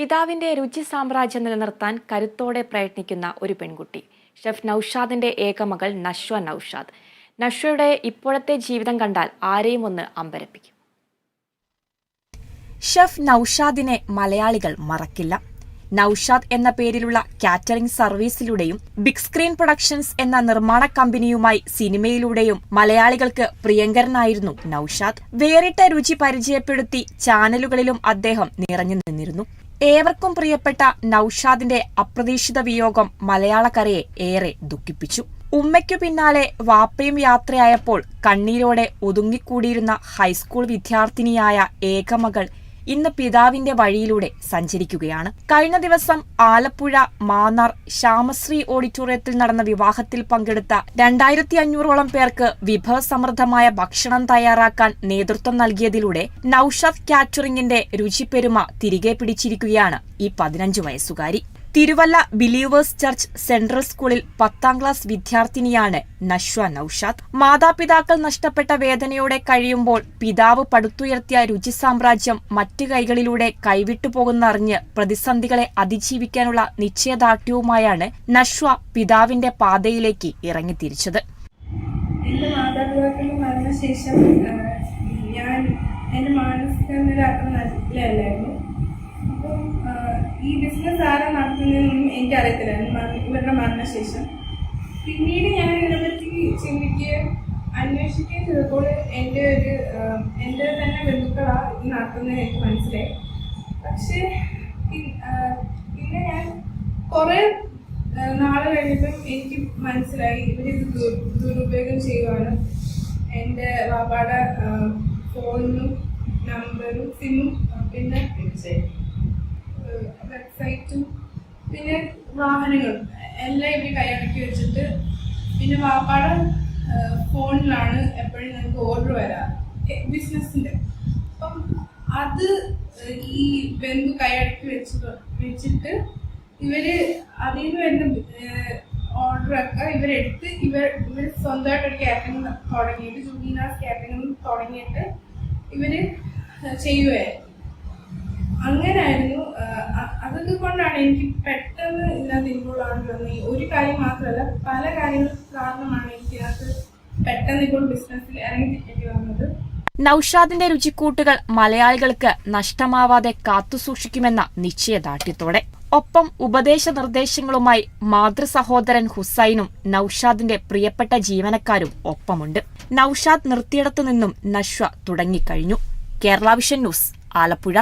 പിതാവിന്റെ രുചി സാമ്രാജ്യം നിലനിർത്താൻ കരുത്തോടെ പ്രയത്നിക്കുന്ന ഒരു പെൺകുട്ടി. ഷെഫ് നൌഷാദിന്റെ ഏകമകൾ നശ്വ നൌഷാദ്. നശ്വയുടെ ഇപ്പോഴത്തെ ജീവിതം കണ്ടാൽ ആരെയും ഒന്ന് അമ്പരപ്പിക്കും. ഷെഫ് നൌഷാദിനെ മലയാളികൾ മറക്കില്ല. നൌഷാദ് എന്ന പേരിലുള്ള കാറ്ററിംഗ് സർവീസിലൂടെയും ബിഗ് സ്ക്രീൻ പ്രൊഡക്ഷൻസ് എന്ന നിർമ്മാണ കമ്പനിയുമായി സിനിമയിലൂടെയും മലയാളികൾക്ക് പ്രിയങ്കരനായിരുന്നു നൌഷാദ്. വേറിട്ട രുചി പരിചയപ്പെടുത്തി ചാനലുകളിലും അദ്ദേഹം നിറഞ്ഞു നിന്നിരുന്നു. ഏവർക്കും പ്രിയപ്പെട്ട നൌഷാദിന്റെ അപ്രതീക്ഷിത വിയോഗം മലയാളക്കരയെ ഏറെ ദുഃഖിപ്പിച്ചു. ഉമ്മയ്ക്കു പിന്നാലെ വാപ്പയും യാത്രയായപ്പോൾ കണ്ണീരോടെ ഒതുങ്ങിക്കൂടിയിരുന്ന ഹൈസ്കൂൾ വിദ്യാർത്ഥിനിയായ ഏകമകൾ ഇന്ന് പിതാവിന്റെ വഴിയിലൂടെ സഞ്ചരിക്കുകയാണ്. കഴിഞ്ഞ ദിവസം ആലപ്പുഴ മാന്നാർ ശ്യാമശ്രീ ഓഡിറ്റോറിയത്തിൽ നടന്ന വിവാഹത്തിൽ പങ്കെടുത്ത രണ്ടായിരത്തി അഞ്ഞൂറോളം പേർക്ക് വിഭവസമൃദ്ധമായ ഭക്ഷണം തയ്യാറാക്കാൻ നേതൃത്വം നൽകിയതിലൂടെ നൌഷാദ് കാറ്ററിംഗിന്റെ രുചിപ്പെരുമ തിരികെ പിടിച്ചിരിക്കുകയാണ് ഈ പതിനഞ്ചു വയസ്സുകാരി. തിരുവല്ല ബിലീവേഴ്സ് ചർച്ച് സെൻട്രൽ സ്കൂളിൽ പത്താം ക്ലാസ് വിദ്യാർത്ഥിനിയാണ് നശ്വ നൌഷാദ്. മാതാപിതാക്കൾ നഷ്ടപ്പെട്ട വേദനയോടെ കഴിയുമ്പോൾ പിതാവ് പടുത്തുയർത്തിയ രുചി സാമ്രാജ്യം മറ്റു കൈകളിലൂടെ കൈവിട്ടുപോകുന്നറിഞ്ഞ് പ്രതിസന്ധികളെ അതിജീവിക്കാനുള്ള നിശ്ചയദാർഢ്യവുമായാണ് നശ്വ പിതാവിന്റെ പാതയിലേക്ക് ഇറങ്ങിത്തിരിച്ചത്. എന്റെ ഞാൻ എന്റെ മാനസിക നില അത്ര നല്ലതല്ലായിരുന്നു ഈ ബിസിനസ് ആരാ നടത്തുന്നതെന്നൊന്നും എനിക്കറിയത്തില്ലായിരുന്നു ഇവരുടെ മരണശേഷം. പിന്നീട് ഞാൻ ഇതിനെപ്പറ്റി ചിന്തിക്കുകയും അന്വേഷിക്കുകയും ചെയ്തപ്പോൾ എന്റെ ഒരു എന്റെ തന്നെ ബന്ധുക്കളാണ് ഇത് നടത്തുന്നത് എനിക്ക് മനസ്സിലായി. പക്ഷേ പിന്നെ ഞാൻ കുറേ നാൾ കഴിഞ്ഞപ്പം എനിക്ക് മനസ്സിലായി ഇവരിത് ദുരുപയോഗം ചെയ്യുവാണ്. എന്റെ ബാബാടെ ഫോണിനും നമ്പറും സിമ്മും പിന്നെ വെബ്സൈറ്റും പിന്നെ വാഹനങ്ങളും. എല്ലാം ഇവർ കൈയടക്കി വെച്ചിട്ട് പിന്നെ വാപ്പാടെ ഫോണിലാണ് എപ്പോഴും നമുക്ക് ഓർഡർ വരാറ് ബിസിനസ്സിന്റെ അപ്പം അത് ഈ ബന്ധു കൈയടക്കി വെച്ച് വെച്ചിട്ട് ഇവർ അതിൽ നിന്ന് വരുന്ന ഓർഡർ ഒക്കെ ഇവരെടുത്ത് ഇവർ ഇവർ സ്വന്തമായിട്ട് ഒരു കാറ്ററിംഗ് തുടങ്ങിയിട്ട് ജൂബീനാസ് കാറ്ററിംഗ് തുടങ്ങിയിട്ട് ഇവർ ചെയ്യുമായിരുന്നു അങ്ങനായിരുന്നു അതുകൊണ്ടാണ് അതൊക്കെ കൊണ്ടാണ് എനിക്ക് പെട്ടെന്ന് ഇതിനകത്ത് ഇൻവോൾവ് തോന്നി ഒരു കാര്യം മാത്രമല്ല പല കാര്യങ്ങൾ കാരണമാണ് എനിക്ക് ഇതിനകത്ത് പെട്ടെന്ന് ഇപ്പോൾ ബിസിനസ്സിൽ ഇറങ്ങി തിരിക്കേണ്ടി വന്നത്. നൌഷാദിന്റെ രുചിക്കൂട്ടുകൾ മലയാളികൾക്ക് നഷ്ടമാവാതെ കാത്തുസൂക്ഷിക്കുമെന്ന നിശ്ചയദാർഢ്യത്തോടെ. ഒപ്പം ഉപദേശ നിർദ്ദേശങ്ങളുമായി മാതൃസഹോദരൻ ഹുസൈനും നൌഷാദിന്റെ പ്രിയപ്പെട്ട ജീവനക്കാരും ഒപ്പമുണ്ട്. നൌഷാദ് നിർത്തിയിടത്തു നിന്നും നശ്വ തുടങ്ങിക്കഴിഞ്ഞു. Kerala vision news Alappuzha.